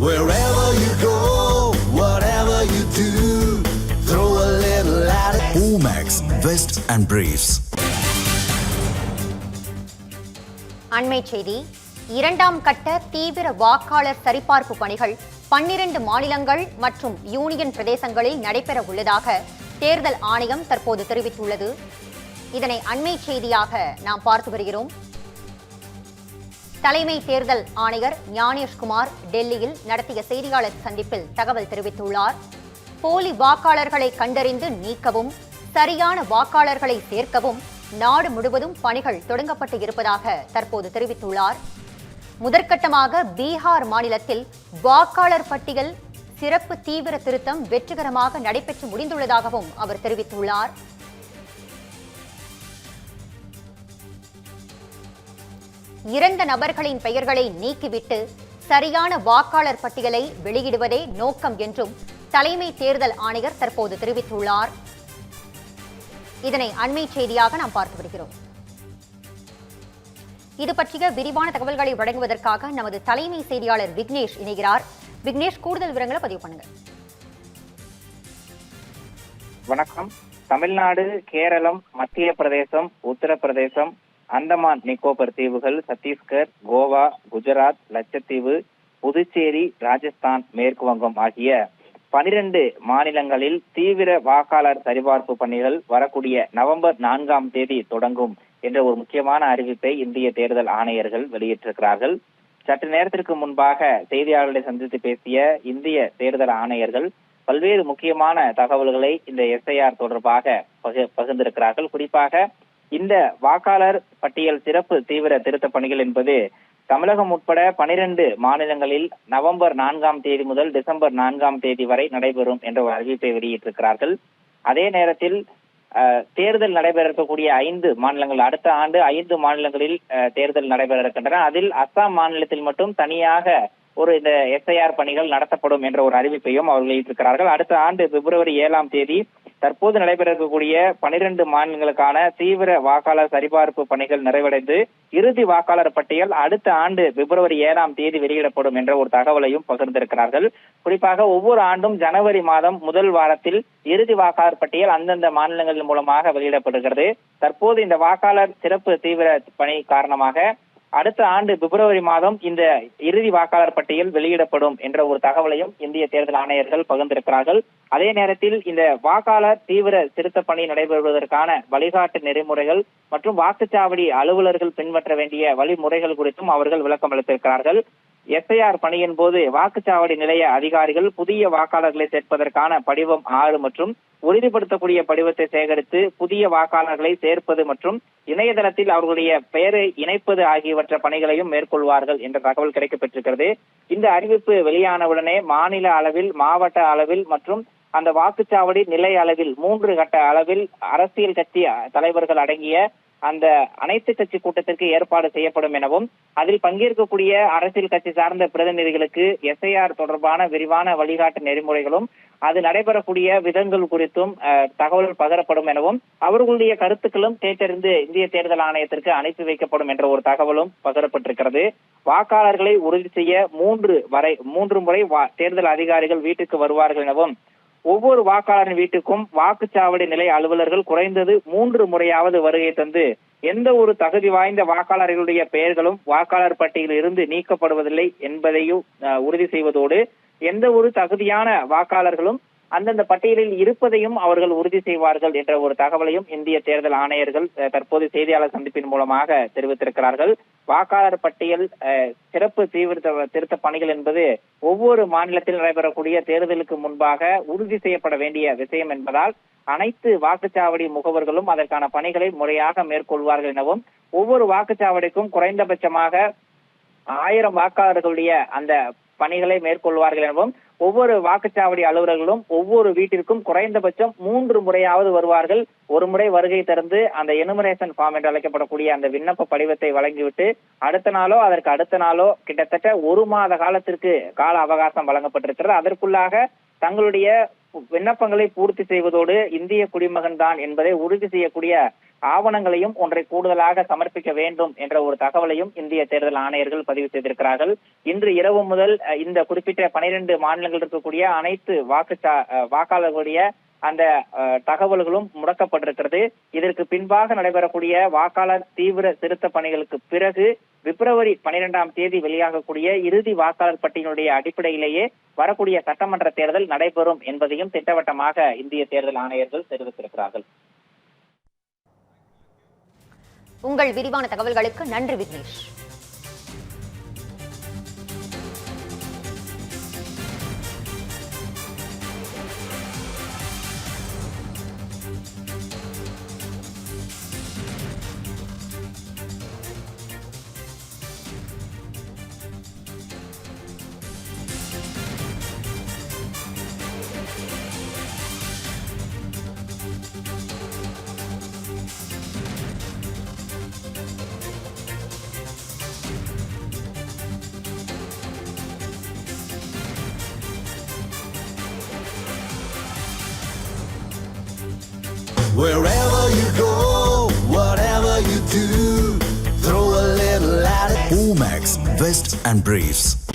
Wherever you go, whatever you do, throw a little at it. Omax, Vest and Briefs. அண்மை செய்தி இரண்டாம் கட்ட தீவிர வாக்காளர் சரிபார்ப்பு பணிகள் பன்னிரண்டு மாநிலங்கள் மற்றும் யூனியன் பிரதேசங்களில் நடைபெற உள்ளதாக தேர்தல் ஆணையம் தற்போது தெரிவித்துள்ளது இதனை அண்மை செய்தியாக நாம் பார்த்து வருகிறோம் தலைமை தேர்தல் ஆணையர் ஞானேஷ்குமார் டெல்லியில் நடத்திய செய்தியாளர் சந்திப்பில் தகவல் தெரிவித்துள்ளார். போலி வாக்காளர்களை கண்டறிந்து நீக்கவும் சரியான வாக்காளர்களை சேர்க்கவும் நாடு முழுவதும் பணிகள் தொடங்கப்பட்டு இருப்பதாக தற்போது தெரிவித்துள்ளார். முதற்கட்டமாக பீகார் மாநிலத்தில் வாக்காளர் பட்டியல் சிறப்பு தீவிர திருத்தம் வெற்றிகரமாக நடைபெற்று முடிந்துள்ளதாகவும் அவர் தெரிவித்துள்ளார். இறந்த நபர்களின் பெயர்களை நீக்கிவிட்டு சரியான வாக்காளர் பட்டியலை வெளியிடுவதே நோக்கம் என்றும் தலைமை தேர்தல் ஆணையர் தற்போது தெரிவித்துள்ளார். இதனை அண்மை செய்தியாக நாம் பார்த்து வருகிறோம். இது பற்றிய விரிவான தகவல்களை வழங்குவதற்காக நமது தலைமை செய்தியாளர் விக்னேஷ் இணைகிறார். விக்னேஷ் கூடுதல் விவரங்களை பதிவு பண்ணுங்க. வணக்கம். தமிழ்நாடு கேரளம் மத்திய பிரதேசம் உத்தரப்பிரதேசம் அந்தமான் நிக்கோபர் தீவுகள் சத்தீஸ்கர் கோவா குஜராத் லட்சத்தீவு புதுச்சேரி ராஜஸ்தான் மேற்கு வங்கம் ஆகிய பனிரெண்டு மாநிலங்களில் தீவிர வாக்காளர் சரிபார்ப்பு பணிகள் வரக்கூடிய நவம்பர் நான்காம் தேதி தொடங்கும் என்ற ஒரு முக்கியமான அறிவிப்பை இந்திய தேர்தல் ஆணையர்கள் வெளியிட்டிருக்கிறார்கள். சற்று நேரத்திற்கு முன்பாக செய்தியாளர்களை சந்தித்து பேசிய இந்திய தேர்தல் ஆணையர்கள் பல்வேறு முக்கியமான தகவல்களை இந்த எஸ்ஐஆர் தொடர்பாக பகு பகிர்ந்திருக்கிறார்கள். குறிப்பாக இந்த வாக்காளர் பட்டியல் சிறப்பு தீவிர திருத்த பணிகள் என்பது தமிழகம் உட்பட பனிரெண்டு மாநிலங்களில் நவம்பர் நான்காம் தேதி முதல் டிசம்பர் நான்காம் தேதி வரை நடைபெறும் என்ற ஒரு அறிவிப்பை வெளியிட்டிருக்கிறார்கள். அதே நேரத்தில் தேர்தல் நடைபெற இருக்கக்கூடிய ஐந்து மாநிலங்கள் அடுத்த ஆண்டு ஐந்து மாநிலங்களில் அஹ், தேர்தல் நடைபெற இருக்கின்றன அதில் அஸ்ஸாம் மாநிலத்தில் மட்டும் தனியாக ஒரு இந்த எஸ்ஐஆர் பணிகள் நடத்தப்படும் என்ற ஒரு அறிவிப்பையும் அவர் வெளியிட்டிருக்கிறார்கள். அடுத்த ஆண்டு பிப்ரவரி ஏழாம் தேதி தற்போது நடைபெற இருக்கக்கூடிய பனிரெண்டு மாநிலங்களுக்கான தீவிர வாக்காளர் சரிபார்ப்பு பணிகள் நிறைவடைந்து இறுதி வாக்காளர் பட்டியல் அடுத்த ஆண்டு பிப்ரவரி ஏழாம் தேதி வெளியிடப்படும் என்ற ஒரு தகவலையும் பகிர்ந்திருக்கிறார்கள். குறிப்பாக ஒவ்வொரு ஆண்டும் ஜனவரி மாதம் முதல் வாரத்தில் இறுதி வாக்காளர் பட்டியல் அந்தந்த மாநிலங்கள் மூலமாக வெளியிடப்படுகிறது. தற்போது இந்த வாக்காளர் சிறப்பு தீவிர பணி காரணமாக அடுத்த ஆண்டு பிப்ரவரி மாதம் இந்த இறுதி வாக்காளர் பட்டியல் வெளியிடப்படும் என்ற ஒரு தகவலையும் இந்திய தேர்தல் ஆணையர்கள் பகிர்ந்திருக்கிறார்கள். அதே நேரத்தில் இந்த வாக்காளர் தீவிர திருத்த பணி நடைபெறுவதற்கான வழிகாட்டு நெறிமுறைகள் மற்றும் வாக்குச்சாவடி அலுவலர்கள் பின்பற்ற வேண்டிய வழிமுறைகள் குறித்தும் அவர்கள் விளக்கம் அளித்திருக்கிறார்கள் எஸ்ஐஆர் பணியின் போது வாக்குச்சாவடி நிலைய அதிகாரிகள் புதிய வாக்காளர்களை சேர்ப்பதற்கான படிவம் ஆறு மற்றும் உறுதிப்படுத்தக்கூடிய படிவத்தை சேகரித்து புதிய வாக்காளர்களை சேர்ப்பது மற்றும் இணையதளத்தில் அவர்களுடைய பெயரை இணைப்பது ஆகியவற்ற பணிகளையும் மேற்கொள்வார்கள் என்ற தகவல் கிடைக்கப்பெற்றிருக்கிறது. இந்த அறிவிப்பு வெளியானவுடனே மாநில அளவில் மாவட்ட அளவில் மற்றும் அந்த வாக்குச்சாவடி நிலை அளவில் மூன்று கட்ட அளவில் அரசியல் கட்சி தலைவர்கள் அடங்கிய அந்த அனைத்து கட்சி கூட்டத்திற்கு ஏற்பாடு செய்யப்படும் எனவும் அதில் பங்கேற்கக்கூடிய அரசியல் கட்சி சார்ந்த பிரதிநிதிகளுக்கு எஸ்ஐஆர் தொடர்பான விரிவான வழிகாட்டு நெறிமுறைகளும் அது நடைபெறக்கூடிய விதங்கள் குறித்தும் அஹ், தகவல் பகரப்படும் எனவும் அவர்களுடைய கருத்துக்களும் கேட்டறிந்து இந்திய தேர்தல் ஆணையத்திற்கு அனுப்பி வைக்கப்படும் என்ற ஒரு தகவலும் பகரப்பட்டிருக்கிறது. வாக்காளர்களை உறுதி செய்ய மூன்று வரை மூன்று முறை வா- தேர்தல் அதிகாரிகள் வீட்டுக்கு வருவார்கள் எனவும் ஒவ்வொரு வாக்காளரின் வீட்டுக்கும் வாக்குச்சாவடி நிலை அலுவலர்கள் குறைந்தது மூன்று முறையாவது வருகை தந்து எந்த ஒரு தகுதி வாய்ந்த வாக்காளர்களுடைய பெயர்களும் வாக்காளர் பட்டியலில் இருந்து நீக்கப்படுவதில்லை என்பதையும் அஹ், உறுதி செய்வதோடு எந்த ஒரு தகுதியான வாக்காளர்களும் அந்தந்த பட்டியலில் இருப்பதையும் அவர்கள் உறுதி செய்வார்கள் என்ற ஒரு தகவலையும் இந்திய தேர்தல் ஆணையர்கள் தற்போது செய்தியாளர் சந்திப்பின் மூலமாக தெரிவித்திருக்கிறார்கள். வாக்காளர் பட்டியல் அஹ், சிறப்பு தீவிர திருத்த பணிகள் என்பது ஒவ்வொரு மாநிலத்தில் நடைபெறக்கூடிய தேர்தலுக்கு முன்பாக உறுதி செய்யப்பட வேண்டிய விஷயம் என்பதால் அனைத்து வாக்குச்சாவடி முகவர்களும் அதற்கான பணிகளை முறையாக மேற்கொள்வார்கள் எனவும் ஒவ்வொரு வாக்குச்சாவடிக்கும் குறைந்தபட்சமாக ஆயிரம் வாக்காளர்களுடைய அந்த பணிகளை மேற்கொள்வார்கள் எனவும் ஒவ்வொரு வாக்குச்சாவடி அலுவலர்களும் ஒவ்வொரு வீட்டிற்கும் குறைந்தபட்சம் மூன்று முறையாவது வருவார்கள். ஒரு முறை வருகை திறந்து அந்த எனுமரேஷன் ஃபார்ம் என்று அழைக்கப்படக்கூடிய அந்த விண்ணப்ப படிவத்தை வழங்கிவிட்டு அடுத்த நாளோ அதற்கு அடுத்த நாளோ கிட்டத்தட்ட ஒரு மாத காலத்திற்கு கால அவகாசம் வழங்கப்பட்டிருக்கிறது. அதற்குள்ளாக தங்களுடைய விண்ணப்பங்களை பூர்த்தி செய்வதோடு இந்திய குடிமகன் தான் என்பதை உறுதி செய்யக்கூடிய ஆவணங்களையும் ஒன்றை கூடுதலாக சமர்ப்பிக்க வேண்டும் என்ற ஒரு தகவலையும் இந்திய தேர்தல் ஆணையர்கள் பதிவு செய்திருக்கிறார்கள். இன்று இரவு முதல் இந்த குறிப்பிட்ட பனிரெண்டு மாநிலங்கள் இருக்கக்கூடிய அனைத்து வாக்குச்சா வாக்காளர்களுடைய அந்த தகவல்களும் முடக்கப்பட்டிருக்கிறது. இதற்கு பின்பாக நடைபெறக்கூடிய வாக்காளர் தீவிர திருத்த பணிகளுக்கு பிறகு பிப்ரவரி பனிரெண்டாம் தேதி வெளியாகக்கூடிய இறுதி வாக்காளர் பட்டியலுடைய அடிப்படையிலேயே வரக்கூடிய சட்டமன்ற தேர்தல் நடைபெறும் என்பதையும் திட்டவட்டமாக இந்திய தேர்தல் ஆணையர்கள் தெரிவித்திருக்கிறார்கள். உங்கள் விரிவான தகவல்களுக்கு நன்றி Vignesh. Wherever you go, whatever you do, throw a little at it. Vest and Briefs.